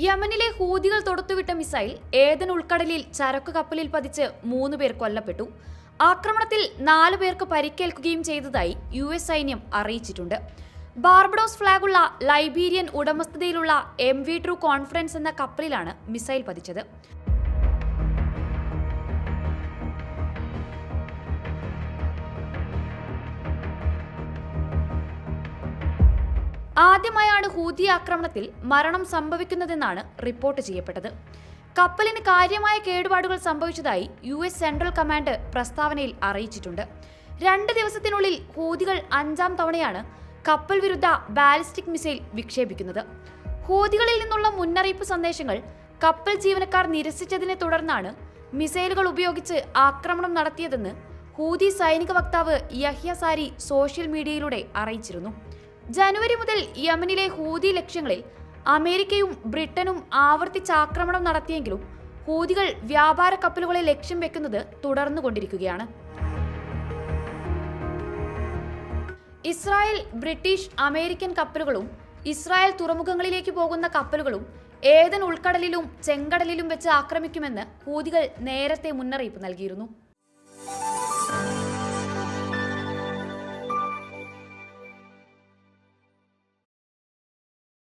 യമനിലെ ഹൂതികൾ തൊടുത്തുവിട്ട മിസൈൽ ഏതൻ ഉൾക്കടലിൽ ചരക്ക് കപ്പലിൽ പതിച്ച് മൂന്ന് പേർ കൊല്ലപ്പെട്ടു. ആക്രമണത്തിൽ നാലു പേർക്ക് പരിക്കേൽക്കുകയും ചെയ്തതായി യു എസ് സൈന്യം അറിയിച്ചിട്ടുണ്ട്. ബാർബഡോസ് ഫ്ലാഗുള്ള ലൈബീരിയൻ ഉടമസ്ഥതയിലുള്ള എം വി ട്രൂ കോൺഫറൻസ് എന്ന കപ്പലിലാണ് മിസൈൽ പതിച്ചത്. ആദ്യമായാണ് ഹൂതി ആക്രമണത്തിൽ മരണം സംഭവിക്കുന്നതെന്നാണ് റിപ്പോർട്ട് ചെയ്യപ്പെട്ടത്. കപ്പലിന് കാര്യമായ കേടുപാടുകൾ സംഭവിച്ചതായി യു എസ് സെൻട്രൽ കമാൻഡ് പ്രസ്താവനയിൽ അറിയിച്ചിട്ടുണ്ട്. രണ്ട് ദിവസത്തിനുള്ളിൽ ഹൂതികൾ അഞ്ചാം തവണയാണ് കപ്പൽ വിരുദ്ധ ബാലിസ്റ്റിക് മിസൈൽ വിക്ഷേപിക്കുന്നത്. ഹൂതികളിൽ നിന്നുള്ള മുന്നറിയിപ്പ് സന്ദേശങ്ങൾ കപ്പൽ ജീവനക്കാർ നിരസിച്ചതിനെ തുടർന്നാണ് മിസൈലുകൾ ഉപയോഗിച്ച് ആക്രമണം നടത്തിയതെന്ന് ഹൂതി സൈനിക വക്താവ് യഹ്യ സാരി സോഷ്യൽ മീഡിയയിലൂടെ അറിയിച്ചിരുന്നു. ജനുവരി മുതൽ യമനിലെ ഹൂതി ലക്ഷ്യങ്ങളിൽ അമേരിക്കയും ബ്രിട്ടനും ആവർത്തിച്ചാക്രമണം നടത്തിയെങ്കിലും ഹൂതികൾ വ്യാപാര കപ്പലുകളെ ലക്ഷ്യം വെക്കുന്നത് തുടർന്നുകൊണ്ടിരിക്കുകയാണ്. ഇസ്രായേൽ ബ്രിട്ടീഷ് അമേരിക്കൻ കപ്പലുകളും ഇസ്രായേൽ തുറമുഖങ്ങളിലേക്ക് പോകുന്ന കപ്പലുകളും ഏതൻ ഉൾക്കടലിലും ചെങ്കടലിലും വെച്ച് ആക്രമിക്കുമെന്ന് ഹൂതികൾ നേരത്തെ മുന്നറിയിപ്പ് നൽകിയിരുന്നു.